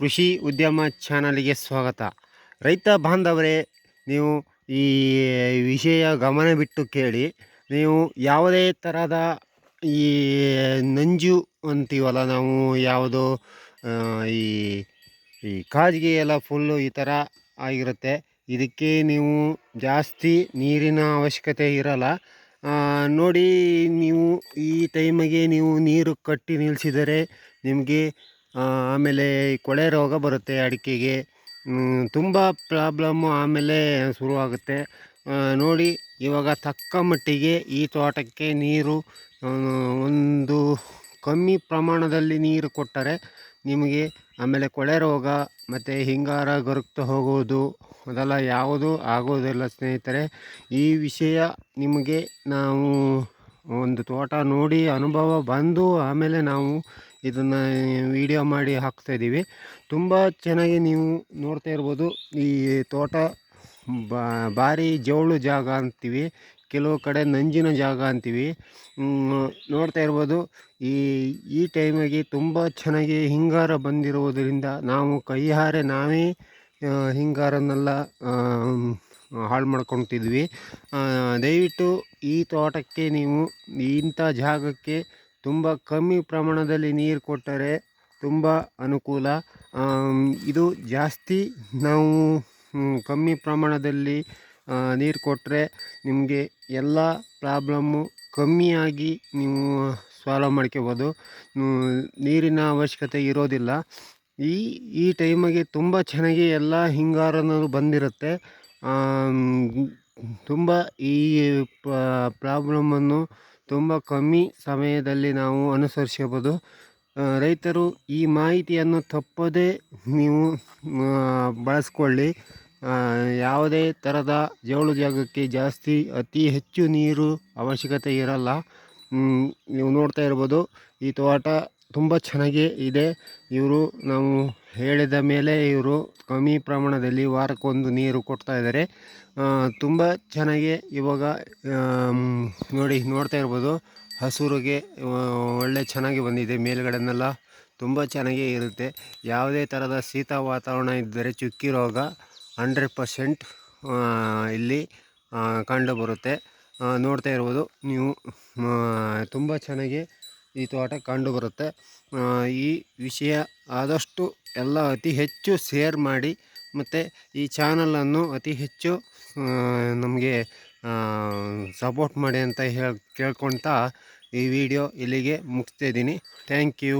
ಕೃಷಿ ಉದ್ಯಮ ಚಾನಲ್ಗೆ ಸ್ವಾಗತ. ರೈತ ಬಾಂಧವರೇ, ನೀವು ಈ ವಿಷಯ ಗಮನ ಬಿಟ್ಟು ಕೇಳಿ, ನೀವು ಯಾವುದೇ ಥರದ ಈ ನಂಜು ಅಂತೀವಲ್ಲ, ನಾವು ಯಾವುದು ಈ ಈ ಕಾಜಿಗೆ ಎಲ್ಲ ಫುಲ್ಲು ಈ ಥರ ಆಗಿರುತ್ತೆ. ಇದಕ್ಕೆ ನೀವು ಜಾಸ್ತಿ ನೀರಿನ ಅವಶ್ಯಕತೆ ಇರಲ್ಲ. ನೋಡಿ, ನೀವು ಈ ಟೈಮಿಗೆ ನೀವು ನೀರು ಕಟ್ಟಿ ನಿಲ್ಲಿಸಿದರೆ ನಿಮಗೆ ಆಮೇಲೆ ಕೊಳೆ ರೋಗ ಬರುತ್ತೆ ಅಡಿಕೆಗೆ. ತುಂಬ ಪ್ರಾಬ್ಲಮ್ಮು ಆಮೇಲೆ ಶುರುವಾಗುತ್ತೆ. ನೋಡಿ, ಇವಾಗ ತಕ್ಕ ಮಟ್ಟಿಗೆ ಈ ತೋಟಕ್ಕೆ ನೀರು ಒಂದು ಕಮ್ಮಿ ಪ್ರಮಾಣದಲ್ಲಿ ನೀರು ಕೊಟ್ಟರೆ ನಿಮಗೆ ಆಮೇಲೆ ಕೊಳೆ ರೋಗ ಮತ್ತು ಹಿಂಗಾರ ಗರುಕ್ತ ಹೋಗುವುದು ಅದೆಲ್ಲ ಯಾವುದೂ ಆಗೋದಿಲ್ಲ ಸ್ನೇಹಿತರೆ. ಈ ವಿಷಯ ನಿಮಗೆ ನಾವು ಒಂದು ತೋಟ ನೋಡಿ, ಅನುಭವ ಬಂದು ಆಮೇಲೆ ನಾವು ಇದನ್ನು ವಿಡಿಯೋ ಮಾಡಿ ಹಾಕ್ತಾಯಿದ್ದೀವಿ ತುಂಬ ಚೆನ್ನಾಗಿ ನೀವು ನೋಡ್ತಾ ಇರ್ಬೋದು. ಈ ತೋಟ ಭಾರಿ ಜವಳು ಜಾಗ ಅಂತೀವಿ. ಕೆಲವು ಕಡೆ ನಂಜಿನ ಜಾಗ ಅಂತೀವಿ. ನೋಡ್ತಾ ಇರ್ಬೋದು. ಈ ಈ ಟೈಮಿಗೆ ತುಂಬ ಚೆನ್ನಾಗಿ ಹಿಂಗಾರ ಬಂದಿರುವುದರಿಂದ ನಾವು ಕೈಹಾರೆ ನಾವೇ ಹಿಂಗಾರನ್ನೆಲ್ಲ ಹಾಳು ಮಾಡ್ಕೊತಿದ್ವಿ. ದಯವಿಟ್ಟು ಈ ತೋಟಕ್ಕೆ ನೀವು ಇಂಥ ಜಾಗಕ್ಕೆ ತುಂಬ ಕಮ್ಮಿ ಪ್ರಮಾಣದಲ್ಲಿ ನೀರು ಕೊಟ್ಟರೆ ತುಂಬ ಅನುಕೂಲ. ಇದು ಜಾಸ್ತಿ ನಾವು ಕಮ್ಮಿ ಪ್ರಮಾಣದಲ್ಲಿ ನೀರು ಕೊಟ್ಟರೆ ನಿಮಗೆ ಎಲ್ಲ ಪ್ರಾಬ್ಲಮ್ಮು ಕಮ್ಮಿಯಾಗಿ ನೀವು ಸಾಲ್ವ್ ಮಾಡ್ಕೋಬೋದು. ನೀರಿನ ಅವಶ್ಯಕತೆ ಇರೋದಿಲ್ಲ. ಈ ಈ ಟೈಮಿಗೆ ತುಂಬ ಚೆನ್ನಾಗಿ ಎಲ್ಲ ಹಿಂಗಾರನೂ ಬಂದಿರುತ್ತೆ. ತುಂಬ ಈ ಪ್ರಾಬ್ಲಮ್ಮನ್ನು ತುಂಬ ಕಮ್ಮಿ ಸಮಯದಲ್ಲಿ ನಾವು ಅನುಸರಿಸಬಹುದು. ರೈತರು ಈ ಮಾಹಿತಿಯನ್ನು ತಪ್ಪದೇ ನೀವು ಬಳಸಿಕೊಳ್ಳಿ. ಯಾವುದೇ ಥರದ ಜೌಳು ಜಾಗಕ್ಕೆ ಜಾಸ್ತಿ ಅತಿ ಹೆಚ್ಚು ನೀರು ಅವಶ್ಯಕತೆ ಇರಲ್ಲ. ನೀವು ನೋಡ್ತಾ ಇರ್ಬೋದು, ಈ ತೋಟ ತುಂಬ ಚೆನ್ನಾಗಿ ಇದೆ. ಇವರು ನಾವು ಹೇಳಿದ ಮೇಲೆ ಇವರು ಕಮ್ಮಿ ಪ್ರಮಾಣದಲ್ಲಿ ವಾರಕ್ಕೊಂದು ನೀರು ಕೊಡ್ತಾ ಇದ್ದಾರೆ. ತುಂಬ ಚೆನ್ನಾಗಿ ಇವಾಗ ನೋಡಿ, ನೋಡ್ತಾ ಇರ್ಬೋದು. ಹಸುರಿಗೆ ಒಳ್ಳೆ ಚೆನ್ನಾಗಿ ಬಂದಿದೆ. ಮೇಲುಗಡೆನೆಲ್ಲ ತುಂಬ ಚೆನ್ನಾಗಿ ಇರುತ್ತೆ. ಯಾವುದೇ ಥರದ ಶೀತ ವಾತಾವರಣ ಇದ್ದರೆ ಚುಕ್ಕಿ ರೋಗ ಹಂಡ್ರೆಡ್ ಪರ್ಸೆಂಟ್ ಇಲ್ಲಿ ಕಂಡು ಕಂಡುಬರುತ್ತೆ ನೋಡ್ತಾ ಇರ್ಬೋದು. ನೀವು ತುಂಬ ಚೆನ್ನಾಗಿ ಈ ತೋಟ ಕಂಡುಬರುತ್ತೆ. ಈ ವಿಷಯ ಆದಷ್ಟು ಎಲ್ಲ ಅತಿ ಹೆಚ್ಚು ಶೇರ್ ಮಾಡಿ, ಮತ್ತು ಈ ಚಾನಲನ್ನು ಅತಿ ಹೆಚ್ಚು ನಮಗೆ ಸಪೋರ್ಟ್ ಮಾಡಿ ಅಂತ ಹೇಳಿ, ಕೇಳ್ಕೊಳ್ತಾ ಈ ವಿಡಿಯೋ ಇಲ್ಲಿಗೆ ಮುಗಿಸ್ತಾ ಇದ್ದೀನಿ. Thank you